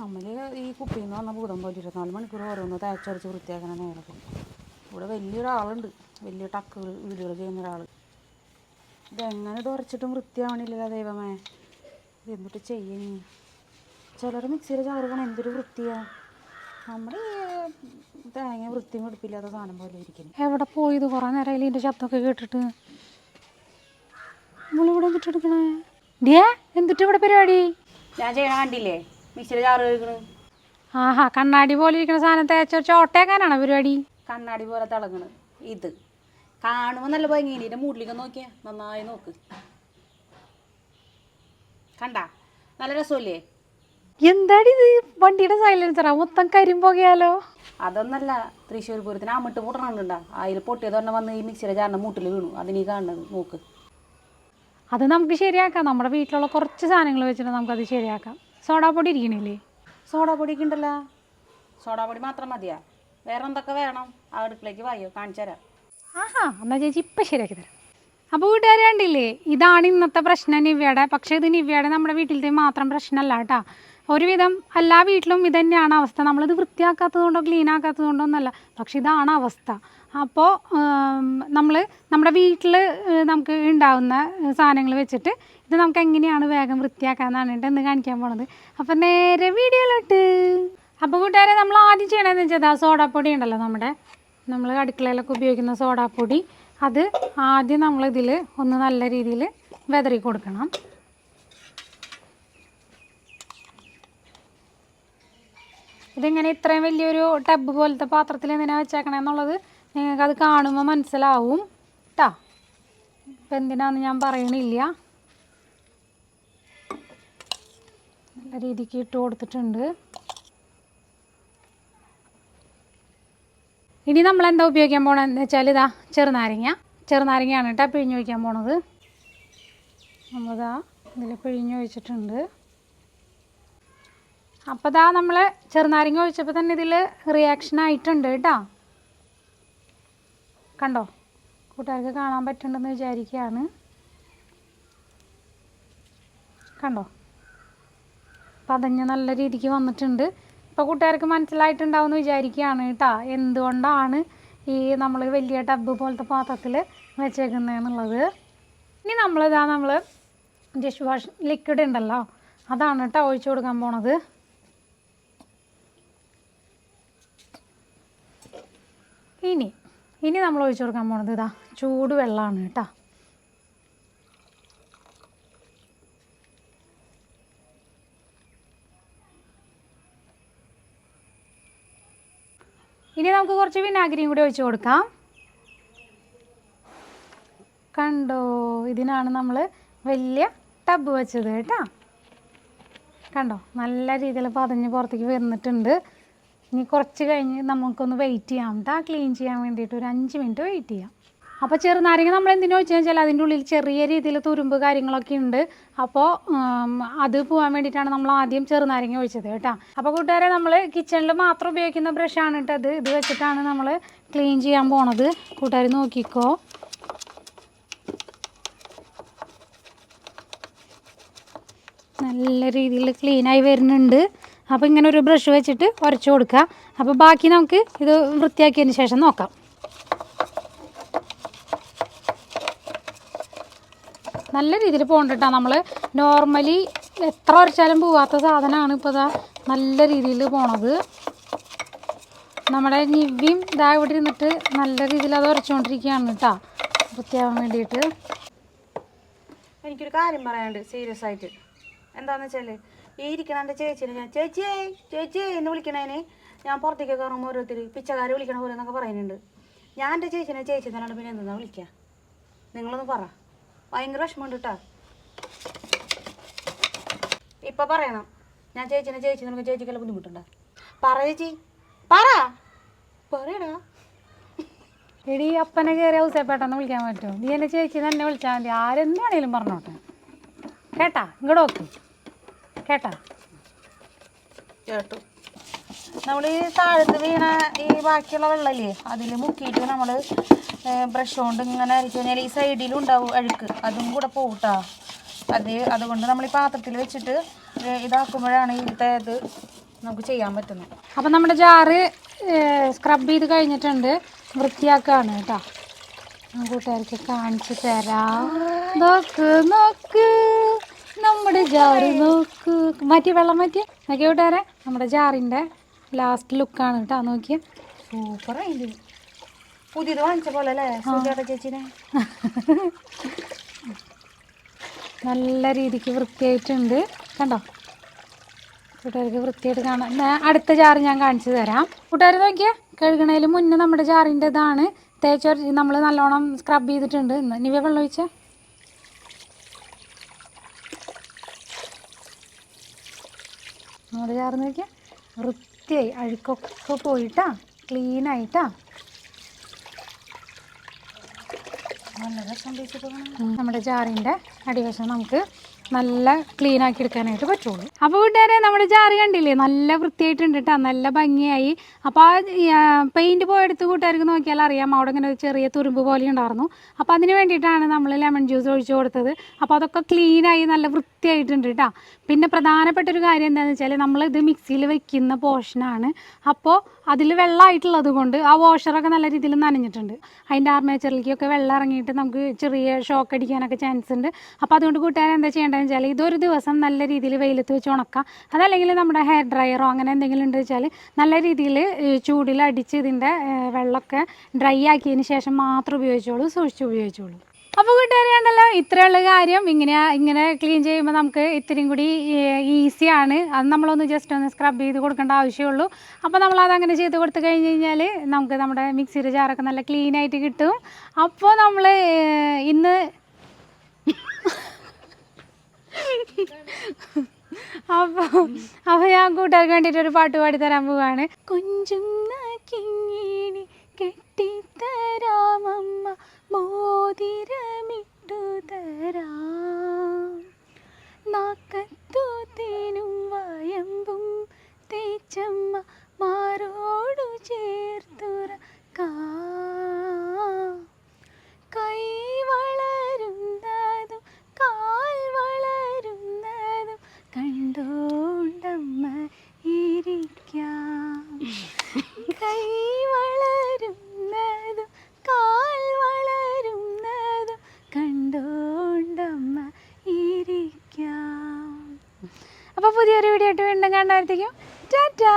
നമ്മൾ ഈ കുപ്പിയിൽ നിന്ന് വന്ന ഭൂതം പോലെ ഇരുപത്തിനാല് മണിക്കൂർ ഓരോന്ന് തേച്ചരച്ച് വൃത്തിയാക്കണ നേരത്ത്. ഇവിടെ വലിയൊരാളുണ്ട്. വലിയ ടക്കുകൾ വീടുകൾ ചെയ്യുന്ന ഒരാൾ ഇതെങ്ങനെ തുറച്ചിട്ടും വൃത്തിയാവണില്ല ദൈവമേ. എന്നിട്ട് ചെയ്യണി ചിലർ മിക്സിയിൽ ചാറുകണം എന്തൊരു വൃത്തിയാ? നമ്മുടെ തേങ്ങ വൃത്തിയും വെടുപ്പില്ലാത്ത സാധനം പോലെ ഇരിക്കുന്നു എവിടെ പോയത് കുറേ നേരം ഇതിന്റെ ശബ്ദമൊക്കെ കേട്ടിട്ട്? നമ്മളിവിടെ എന്തിട്ടെടുക്കണേ ഡിയേ എന്തിട്ട് ഇവിടെ പരിപാടി? ഞാൻ ചെയ്യണ കണ്ടില്ലേ? മിക്സിയിൽ ചാറ് കഴിക്കണു ആഹാ കണ്ണാടി പോലെ ഇരിക്കുന്ന സാധനം തേച്ച ചോട്ടേക്കാനാണോ പരിപാടി? കണ്ണാടി പോലെ തിളങ്ങണ്. ഇത്. കാണുമ്പോൾ നല്ല ഇതിന്റെ മൂട്ടിലേക്ക് നോക്കിയാ. നന്നായി നോക്ക്. കണ്ട? നല്ല രസമല്ലേ? എന്താടി ഇത്? വണ്ടിയുടെ സൈലൻസറാ മൊത്തം കരിമ്പോകയാലോ അതൊന്നല്ല. തൃശ്ശൂർ പൂരത്തിന് അമ്മിട്ട് പൊട്ടണുണ്ടാ. അതിൽ പൊട്ടിയത് തന്നെ വന്ന് ഈ മിക്സിയുടെ ചാറിന്റെ മൂട്ടിൽ വീണു. അതിനീ കാണുന്നത്. നോക്ക്. അത് നമുക്ക് ശരിയാക്കാം. നമ്മുടെ വീട്ടിലുള്ള കുറച്ച് സാധനങ്ങൾ വെച്ചിട്ട് നമുക്കത് ശരിയാക്കാം. സോഡാപ്പൊടി ഇരിക്കണില്ലേ? സോഡാ പൊടിയൊക്കെ ഉണ്ടല്ലോ. സോഡാ പൊടി മാത്രം മതിയാ. വേറെ എന്തൊക്കെ വേണം? ആ അടുക്കളേക്ക് വായോ കാണിച്ചു തരാം. ആഹാ എന്നാൽ ചേച്ചി ഇപ്പം ശരിയാക്കി തരാം. അപ്പോൾ വീട്ടുകാർ കണ്ടില്ലേ ഇതാണ് ഇന്നത്തെ പ്രശ്നം നിവ്യയുടെ. പക്ഷേ ഇത് നിവ്യയുടെ നമ്മുടെ വീട്ടിലത്തെ മാത്രം പ്രശ്നമല്ല കേട്ടോ. ഒരുവിധം എല്ലാ വീട്ടിലും ഇത് തന്നെയാണ് അവസ്ഥ. നമ്മളിത് വൃത്തിയാക്കാത്തത് കൊണ്ടോ ക്ലീൻ ആക്കാത്തത് കൊണ്ടോ ഒന്നല്ല. പക്ഷെ ഇതാണ് അവസ്ഥ. അപ്പോൾ നമ്മൾ നമ്മുടെ വീട്ടിൽ നമുക്ക് ഉണ്ടാവുന്ന സാധനങ്ങൾ വെച്ചിട്ട് ഇത് നമുക്ക് എങ്ങനെയാണ് വേഗം വൃത്തിയാക്കാന്നാണ് കേട്ടോ ഇന്ന് കാണിക്കാൻ പോണത്. അപ്പം നേരെ വീഡിയോയിലോട്ട്. അപ്പോൾ കൂട്ടുകാരെ നമ്മൾ ആദ്യം ചെയ്യണമെന്ന് വെച്ചാൽ ആ സോഡാപ്പൊടി ഉണ്ടല്ലോ നമ്മുടെ. നമ്മൾ അടുക്കളയിലൊക്കെ ഉപയോഗിക്കുന്ന സോഡാപ്പൊടി. അത് ആദ്യം നമ്മളിതിൽ ഒന്ന് നല്ല രീതിയിൽ വെതറി കൊടുക്കണം. ഇതിങ്ങനെ ഇത്രയും വലിയൊരു ടബ് പോലത്തെ പാത്രത്തിൽ എന്തിനാ വെച്ചേക്കണേ എന്നുള്ളത് നിങ്ങൾക്കത് കാണുമ്പോൾ മനസ്സിലാവും കേട്ടോ ഇപ്പം എന്തിനാന്ന് ഞാൻ പറയണില്ല. നല്ല രീതിക്ക് ഇട്ട് കൊടുത്തിട്ടുണ്ട്. ഇനി നമ്മൾ എന്താ ഉപയോഗിക്കാൻ പോകണമെന്ന് വെച്ചാൽ ഇതാ ചെറുനാരങ്ങ. ചെറുനാരങ്ങയാണ് കേട്ടോ പിഴിഞ്ഞ് ഒഴിക്കാൻ പോണത്. നമ്മളിതാ ഇതിൽ പിഴിഞ്ഞ് ഒഴിച്ചിട്ടുണ്ട്. അപ്പോൾ ഇതാ നമ്മൾ ചെറുനാരങ്ങ ഒഴിച്ചപ്പോൾ തന്നെ ഇതിൽ റിയാക്ഷൻ ആയിട്ടുണ്ട് കേട്ടോ കണ്ടോ? കൂട്ടുകാർക്ക് കാണാൻ പറ്റുന്നുണ്ടെന്ന് വിചാരിക്കുകയാണ്. കണ്ടോ? പതഞ്ഞ് നല്ല രീതിക്ക് വന്നിട്ടുണ്ട്. ഇപ്പോൾ കൂട്ടുകാർക്ക് മനസ്സിലായിട്ടുണ്ടാവും എന്ന് വിചാരിക്കുകയാണ് കേട്ടോ. എന്തുകൊണ്ടാണ് ഈ നമ്മൾ വലിയ ടബ് പോലത്തെ പാത്രത്തിൽ വെച്ചേക്കുന്നതെന്നുള്ളത് ഇനി നമ്മളിതാ നമ്മൾ ഡിഷ് വാഷ് ലിക്വിഡ് ഉണ്ടല്ലോ അതാണ് കേട്ടോ ഒഴിച്ചു കൊടുക്കാൻ പോണത്. ഇനി ഇനി നമ്മൾ ഒഴിച്ചു കൊടുക്കാൻ പോണത് ഇതാ ചൂട് വെള്ളമാണ് കേട്ടോ. ഇനി നമുക്ക് കുറച്ച് വിനാഗിരിയും കൂടി ഒഴിച്ചു കൊടുക്കാം. കണ്ടോ ഇതിനാണ് നമ്മൾ വലിയ ടബ് വെച്ചത് കേട്ടോ. കണ്ടോ നല്ല രീതിയിൽ പതഞ്ഞ് പുറത്തേക്ക് വരുന്നിട്ടുണ്ട് ഇനി കുറച്ച് കഴിഞ്ഞ് നമുക്കൊന്ന് വെയിറ്റ് ചെയ്യാം. കേട്ടോ ക്ലീൻ ചെയ്യാൻ വേണ്ടിയിട്ട് ഒരു അഞ്ച് മിനിറ്റ് വെയിറ്റ് ചെയ്യാം. അപ്പോൾ ചെറുനാരങ്ങ നമ്മൾ എന്തിനാ വെച്ച് കഴിഞ്ഞാൽ അതിന്റെ ഉള്ളിൽ ചെറിയ രീതിയിൽ തുരുമ്പ് കാര്യങ്ങളൊക്കെ ഉണ്ട്. അപ്പോൾ അത് പോകാൻ വേണ്ടിയിട്ടാണ് നമ്മൾ ആദ്യം ചെറുനാരങ്ങ ഒഴിച്ചത് കേട്ടോ. അപ്പോൾ കൂട്ടുകാരെ നമ്മൾ കിച്ചണിൽ മാത്രം ഉപയോഗിക്കുന്ന ബ്രഷാണ് കേട്ടത് ഇത്. വെച്ചിട്ടാണ് നമ്മൾ ക്ലീൻ ചെയ്യാൻ പോണത്. കൂട്ടുകാർ നോക്കിക്കോ. നല്ല രീതിയിൽ ക്ലീനായി വരുന്നുണ്ട്. അപ്പോൾ ഇങ്ങനെ ഒരു ബ്രഷ് വെച്ചിട്ട് ഉരച്ചു കൊടുക്കുക. അപ്പോൾ ബാക്കി നമുക്ക് ഇത് വൃത്തിയാക്കിയതിന് ശേഷം നോക്കാം. നല്ല രീതിയിൽ പോകണ്ടിട്ടാണ് നമ്മൾ നോർമലി എത്ര ഉരച്ചാലും പോവാത്ത സാധനമാണ് ഇപ്പോൾ ഇതാ നല്ല രീതിയിൽ പോണത്. നമ്മുടെ നിവ്യം ഇതാ ഇവിടെ ഇരുന്നിട്ട് നല്ല രീതിയിൽ അത് ഉരച്ചുകൊണ്ടിരിക്കുകയാണ് കേട്ടോ. വൃത്തിയാവാൻ വേണ്ടിയിട്ട്. എനിക്കൊരു കാര്യം പറയാനുണ്ട് സീരിയസ് ആയിട്ട്. എന്താണെന്ന് വെച്ചാൽ ഈ ഇരിക്കണ എന്റെ ചേച്ചിനെ ഞാൻ ചേച്ചിയേ ചേച്ചി എന്ന് വിളിക്കണേന് ഞാൻ പുറത്തേക്ക് കയറുമ്പോൾ ഓരോരുത്തർ പിച്ചക്കാരെ വിളിക്കണ പോലെ എന്നൊക്കെ പറയുന്നുണ്ട്. ഞാൻ എന്റെ ചേച്ചിനെ ചേച്ചി തന്നെയാണ് പിന്നെ എന്താ വിളിക്കുക നിങ്ങളൊന്ന് പറ. ഭയങ്കര വിഷമമുണ്ട് കേട്ടോ ഇപ്പൊ പറയണം. ഞാൻ ചേച്ചിനെ ചേച്ചി നമുക്ക് ചേച്ചിക്കെല്ലാം ബുദ്ധിമുട്ടുണ്ടോ? പറ ചേച്ചി. പറ. പറയടാ. എടി അപ്പനെ കയറി ഔസേപ്പേട്ടെന്ന് വിളിക്കാൻ പറ്റുമോ നീ എന്നെ ചേച്ചി തന്നെ വിളിച്ചാൽ മതി. ആരെന്ത് വേണേലും പറഞ്ഞോട്ടെ. കേട്ടാ ഇങ്ങോട്ട് നോക്ക്. കേട്ടാ. കേട്ടു. നമ്മൾ ഈ താഴത്ത് വീണ ഈ ബാക്കിയുള്ള വെള്ളമില്ലേ അതിൽ മുക്കിയിട്ട് നമ്മൾ ബ്രഷ് കൊണ്ട് ഇങ്ങനെ അരിച്ചു കഴിഞ്ഞാൽ ഈ സൈഡിലും ഉണ്ടാവും അഴുക്ക്. അതും കൂടെ പോകട്ടാ അത് അതുകൊണ്ട് നമ്മൾ ഈ പാത്രത്തിൽ വെച്ചിട്ട് ഇതാക്കുമ്പോഴാണ് ഇതിലത്തെ ഇത് നമുക്ക് ചെയ്യാൻ പറ്റുന്നത്. അപ്പം നമ്മുടെ ജാറ് സ്ക്രബ് ചെയ്ത് കഴിഞ്ഞിട്ടുണ്ട്. വൃത്തിയാക്കുകയാണ് കേട്ടോ. കൂട്ടുകാർക്ക് കാണിച്ചു തരാം. നോക്ക് നോക്ക്. നമ്മുടെ ജാറ് നോക്ക്. മാറ്റി വെള്ളം മാറ്റി നോക്കി കൂട്ടുകാരെ നമ്മുടെ ജാറിന്റെ ലാസ്റ്റ് ലുക്കാണ് കേട്ടോ നോക്കിയ. സൂപ്പർ ആയില്ലേ പുതിയത് വാങ്ങിച്ച പോലെ അല്ലേ? ചേച്ചിനെ? നല്ല രീതിക്ക് വൃത്തിയായിട്ടുണ്ട്. കണ്ടോ? കൂട്ടുകാർക്ക് വൃത്തിയായിട്ട് കാണാം. അടുത്ത ജാറ് ഞാൻ കാണിച്ചു തരാം. കൂട്ടുകാർ നോക്കിയേ കഴുകണേലും മുന്നേ നമ്മുടെ ജാറിന്റെ ഇതാണ് തേച്ച് നമ്മൾ നല്ലോണം സ്ക്രബ് ചെയ്തിട്ടുണ്ട്. ഇനി വെള്ളം ഒഴിച്ചേ. നമ്മുടെ ജാറ് നോക്കിയാൽ വൃത്തിയായി അഴുക്കൊക്കെ പോയിട്ടാ ക്ലീനായിട്ടാ. നമ്മുടെ ജാറിന്റെ അടിവശം നമുക്ക് നല്ല ക്ലീനാക്കി എടുക്കാനായിട്ട് പറ്റുള്ളൂ. അപ്പോൾ കൂട്ടുകാരെ നമ്മുടെ ജാറ് കണ്ടില്ലേ? നല്ല വൃത്തിയായിട്ടുണ്ട് കേട്ടോ നല്ല ഭംഗിയായി. അപ്പോൾ ആ പെയിന്റ് പോയെടുത്ത് കൂട്ടുകാർക്ക് നോക്കിയാൽ അറിയാം. അവിടെ ഇങ്ങനെ ഒരു ചെറിയ തുരുമ്പ് പോലെ ഉണ്ടായിരുന്നു. അപ്പോൾ അതിന് വേണ്ടിയിട്ടാണ് നമ്മൾ ലെമൺ ജ്യൂസ് ഒഴിച്ചു കൊടുത്തത്. അപ്പോൾ അതൊക്കെ ക്ലീനായി നല്ല വൃത്തിയായിട്ടുണ്ട് കേട്ടോ പിന്നെ പ്രധാനപ്പെട്ട ഒരു കാര്യം എന്താണെന്ന് വെച്ചാൽ ഇത് മിക്സിയിൽ വെക്കുന്ന പോർഷനാണ് അപ്പോൾ അതിൽ വെള്ളമായിട്ടുള്ളത് കൊണ്ട് ആ വാഷറൊക്കെ നല്ല രീതിയിൽ നനഞ്ഞിട്ടുണ്ട്. അതിന്റെ ആർമേച്ചറിലേക്കൊക്കെ വെള്ളം ഇറങ്ങിയിട്ട് നമുക്ക് ചെറിയ ഷോക്ക് അടിക്കാനൊക്കെ ചാൻസ് ഉണ്ട്. അപ്പോൾ അതുകൊണ്ട് കൂട്ടുകാരെന്താ ചെയ്യേണ്ടതെന്ന് വെച്ചാൽ ഇതൊരു ദിവസം നല്ല രീതിയിൽ വെയിലത്ത് വെച്ച് ഉണക്കാം. അതല്ലെങ്കിൽ നമ്മുടെ ഹെയർ ഡ്രയറോ അങ്ങനെ എന്തെങ്കിലും ഉണ്ട് വെച്ചാൽ നല്ല രീതിയിൽ ചൂടിൽ അടിച്ച് ഇതിന്റെ വെള്ളമൊക്കെ ഡ്രൈ ആക്കിയതിന് ശേഷം മാത്രം ഉപയോഗിച്ചോളൂ സൂക്ഷിച്ച് ഉപയോഗിച്ചോളൂ. അപ്പോൾ കൂട്ടുകാരെയാണല്ലോ ഇത്രയുള്ള കാര്യം ഇങ്ങനെ ഇങ്ങനെ ക്ലീൻ ചെയ്യുമ്പോൾ നമുക്ക് ഇത്രയും കൂടി ഈസിയാണ് അത് നമ്മളൊന്ന് ജസ്റ്റ് ഒന്ന് സ്ക്രബ് ചെയ്ത് കൊടുക്കേണ്ട ആവശ്യമുള്ളൂ. അപ്പോൾ നമ്മൾ അങ്ങനെ ചെയ്ത് കൊടുത്തു കഴിഞ്ഞ് കഴിഞ്ഞാൽ നമുക്ക് നമ്മുടെ മിക്സിയുടെ ജാറൊക്കെ നല്ല ക്ലീൻ ആയിട്ട് കിട്ടും. അപ്പോൾ നമ്മൾ ഇന്ന് അപ്പോൾ അപ്പോൾ ഞാൻ കൂട്ടുകാർക്ക് വേണ്ടിയിട്ട് ഒരു പാട്ട് പാടി തരാൻ പോവാണ്. കൊഞ്ചും കിങ്ങിണി കൈ വളരുന്നതും കാൽ വളരുന്നതും കണ്ടോണ്ടമ്മ ഇരിക്കാം. അപ്പോൾ പുതിയൊരു വീഡിയോ ആയിട്ട് വീണ്ടും കണ്ടായിരിക്കും ടാറ്റാ!